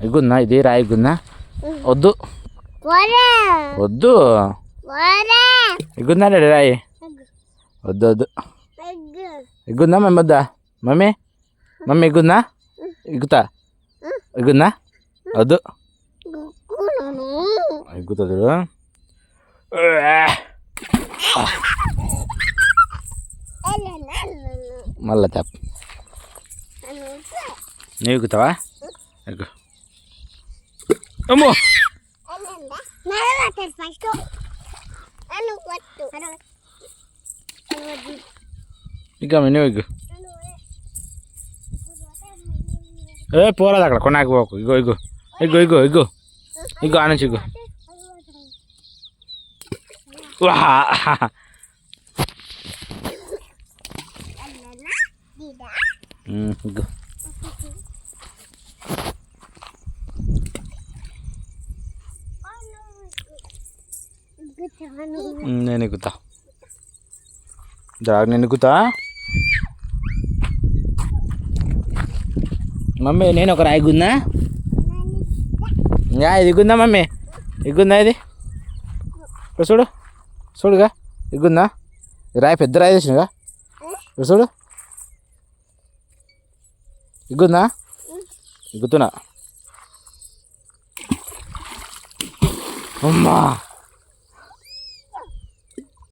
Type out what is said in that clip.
ఎగ్గుందా ఇది రాయి ఎగ్గుందా వద్దు వద్దు ఎగ్గుందా డాడీ రాయి వద్దు వద్దు ఎగ్గు ఎగ్గుందా మమ్మీ వద్దా మమ్మీ మమ్మీ ఎగ్గుందా ఎగ్గుతా ఎగ్గుందా వద్దు ఎగ్గుతా చూడు మళ్ళా తప్ప నువ్వు ఎక్కుతావా ఎక్కు అమ్మో. ఇంకా నువ్వు ఎక్కు ఏ పోరాదు అక్కడ. కొన్నాకు పోకు. ఇగో ఇగో. ఇగో ఇగో ఇగో. ఇగో ఆనంచి ఇగో. వా. ఉమ్, ఇగో. నేను ఎక్కుతా. డ్రాగన్ నేను ఎక్కుతా? మమ్మీ నేను ఒక రాయి గుందా యా ఇది గుందా మమ్మీ? ఇగ్గుందా ఇది? చూడు చూడుగా ఇగ్గుందా రాయి పెద్ద రాయి తెచ్చినగా చూడు. ఇగ్గుందా ఇగ్గుతున్నా అమ్మా!